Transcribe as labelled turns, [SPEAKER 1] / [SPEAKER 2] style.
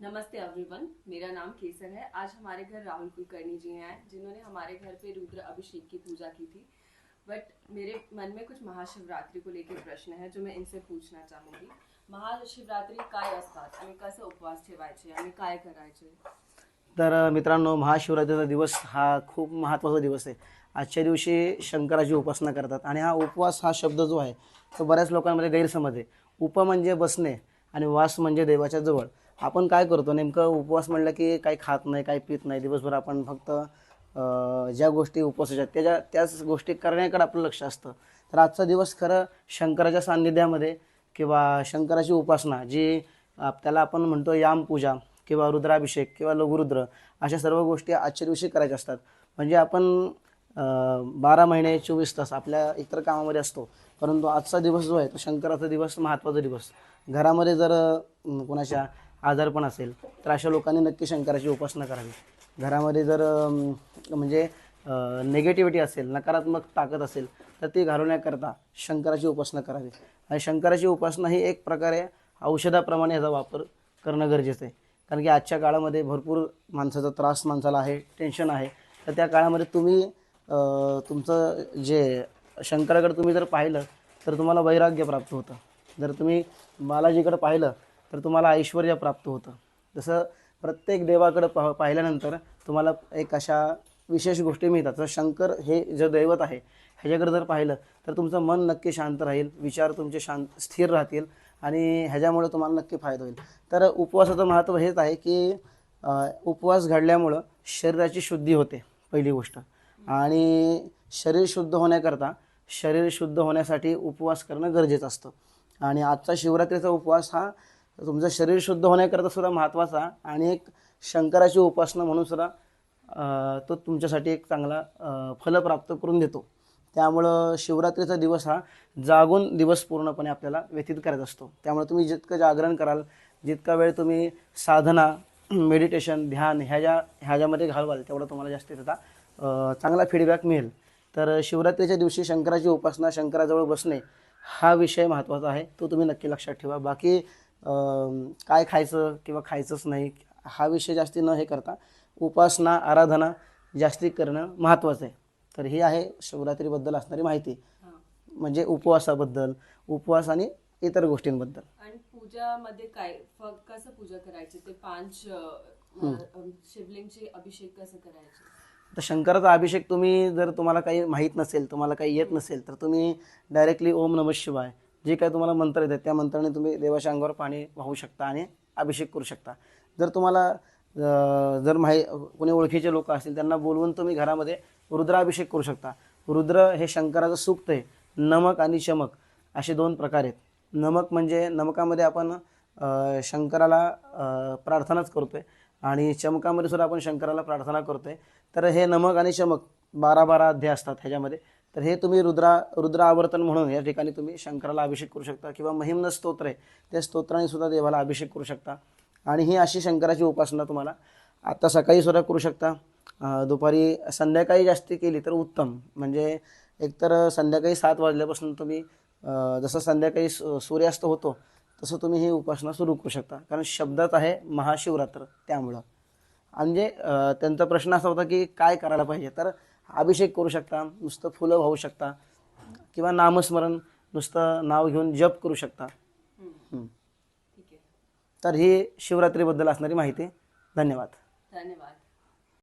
[SPEAKER 1] नमस्ते everyone मेरा नाम केसर है। आज हमारे घर राहुल कुलकर्णी जी हैं जिन्होंने हमारे घर पे रुद्र अभिषेक की पूजा की थी। बट मेरे मन में कुछ महाशिवरात्रि को लेकर प्रश्न है जो मैं इनसे पूछना चाहूंगी। महाशिवरात्री काय असतात? आणि कसे उपवास ठेवायचे? आणि काय करायचे?
[SPEAKER 2] तर मित्रांनो महाशिवरात्रीचा दिवस हा खूप महत्त्वाचा दिवस आहे. आजच्या दिवशी शंकराची उपासना करतात आणि हा उपवास हा शब्द जो आहे तो बऱ्याच लोकांमध्ये गैरसमज आहे. उप म्हणजे बसणे आणि वास म्हणजे देवाच्या जवळ. आपण काय करतो नेमकं उपवास म्हणलं की काही खात नाही काही पित नाही. दिवसभर आपण फक्त ज्या गोष्टी उपवासाच्या आहेत, त्याच्या त्याच गोष्टी करण्याकडे आपलं लक्ष असतं. तर आजचा दिवस खरं शंकराच्या सान्निध्यामध्ये किंवा शंकराची उपासना जी त्याला आपण म्हणतो यामपूजा किंवा रुद्राभिषेक किंवा लघुरुद्र अशा सर्व गोष्टी आजच्या दिवशी करायच्या असतात. म्हणजे आपण बारा महिने चोवीस तास आपल्या इतर कामामध्ये असतो. परंतु आजचा दिवस जो आहे तो शंकराचा दिवस महत्त्वाचा दिवस. घरामध्ये जर कोणाच्या आजारपण असेल तर अशा लोकांनी नक्की शंकराची उपासना करावी. घरामध्ये जर म्हणजे नेगेटिव्हिटी असेल नकारात्मक ताकद असेल तर ती घालवण्याकरता शंकराची उपासना करावी. आणि शंकराची उपासना ही एक प्रकारे औषधाप्रमाणे ह्याचा वापर करणं गरजेचं आहे. कारण की आजच्या काळामध्ये भरपूर माणसाचा त्रास माणसाला आहे टेन्शन आहे. तर त्या काळामध्ये तुम्ही तुमचं जे शंकराकडे तुम्ही जर पाहिलं तर तुम्हाला वैराग्य प्राप्त होतं. जर तुम्ही बालाजीकडे पाहिलं तर तुम्हाला ऐश्वर प्राप्त होतं. जसं प्रत्येक देवाकडे पाह पाहिल्यानंतर तुम्हाला एक अशा विशेष गोष्टी मिळतात. तर शंकर हे जे दैवत आहे ह्याच्याकडे जर पाहिलं तर तुमचं मन नक्की शांत राहील विचार तुमचे शांत स्थिर राहतील आणि ह्याच्यामुळे तुम्हाला नक्की फायदा होईल. तर उपवासाचं महत्त्व हेच आहे की उपवास घडल्यामुळं शरीराची शुद्धी होते पहिली गोष्ट. आणि शरीर शुद्ध होण्याकरता शरीर शुद्ध होण्यासाठी उपवास करणं गरजेचं असतं. आणि आजचा शिवरात्रीचा उपवास हा तुमचं शरीर शुद्ध होण्याकरता सुद्धा महत्त्वाचा आणि एक शंकराची उपासना म्हणून सुद्धा तो तुमच्यासाठी एक चांगला फल प्राप्त करून देतो. त्यामुळं शिवरात्रीचा दिवस हा जागून दिवस पूर्णपणे आपल्याला व्यतीत करत असतो. त्यामुळे तुम्ही जितकं जागरण कराल जितका वेळ तुम्ही साधना मेडिटेशन ध्यान ह्या ज्या ह्याच्यामध्ये घालवाल तेवढा तुम्हाला जास्तीत त्याचा चांगला फीडबॅक मिळेल. तर शिवरात्रीच्या दिवशी शंकराची उपासना शंकराजवळ बसणे हा विषय महत्त्वाचा आहे तो तुम्ही नक्की लक्षात ठेवा. बाकी काय खायचं किंवा खायचंच नाही हा विषय जास्ती न हे करता उपासना आराधना जास्ती करणं महत्त्वाचं आहे. तर ही आहे शिवरात्रीबद्दल असणारी माहिती. म्हणजे उपवासाबद्दल उपवास आणि इतर गोष्टींबद्दल.
[SPEAKER 1] आणि पूजामध्ये काय फ- कसं पूजा करायची? ते पाच शिवलिंगचे अभिषेक कसं करायचे?
[SPEAKER 2] तर शंकराचा अभिषेक तुम्ही जर तुम्हाला काही माहीत नसेल तुम्हाला काही येत नसेल तर तुम्ही डायरेक्टली ओम नमः शिवाय जे काही तुम्हाला मंत्र येतात त्या मंत्राने तुम्ही देवाच्या अंगावर पाणी वाहू शकता आणि अभिषेक करू शकता. जर तुम्हाला जर माही कोणी ओळखीचे लोक असतील त्यांना बोलवून तुम्ही घरामध्ये रुद्राभिषेक करू शकता. रुद्र हे शंकराचं सूक्त आहे. नमक आणि चमक असे दोन प्रकार आहेत. नमक म्हणजे नमकामध्ये आपण शंकराला प्रार्थनाच प्रार्थनाच करतोय आणि चमकामध्ये सुद्धा आपण शंकराला प्रार्थना करतोय. तर हे नमक आणि चमक बारा बारा अध्याय असतात ह्याच्यामध्ये. तर हे तुम्ही रुद्रा रुद्र आवर्तन म्हणून या ठिकाणी तुम्ही शंकराला अभिषेक करू शकता किंवा महिम्न स्तोत्र आहे त्या स्तोत्राने सुद्धा देवाला अभिषेक करू शकता. आणि ही अशी शंकराची उपासना तुम्हाला आता सकाळी सुद्धा करू शकता. दुपारी संध्याकाळी जास्ती केली तर उत्तम. म्हणजे एकतर संध्याकाळी सात वाजल्यापासून तुम्ही जसं संध्याकाळी सूर्यास्त होतो तसं तुम्ही ही उपासना सुरू करू शकता. कारण शब्दात आहे महाशिवरात्र त्यामुळं. म्हणजे त्यांचा प्रश्न असा होता की काय करायला पाहिजे? तर अभिषेक करू शकता नुसतं फुलं वाहू शकता किंवा नामस्मरण नुसतं नाव घेऊन जप करू शकता. तर ही शिवरात्रीबद्दल असणारी माहिती. धन्यवाद.
[SPEAKER 1] धन्यवाद.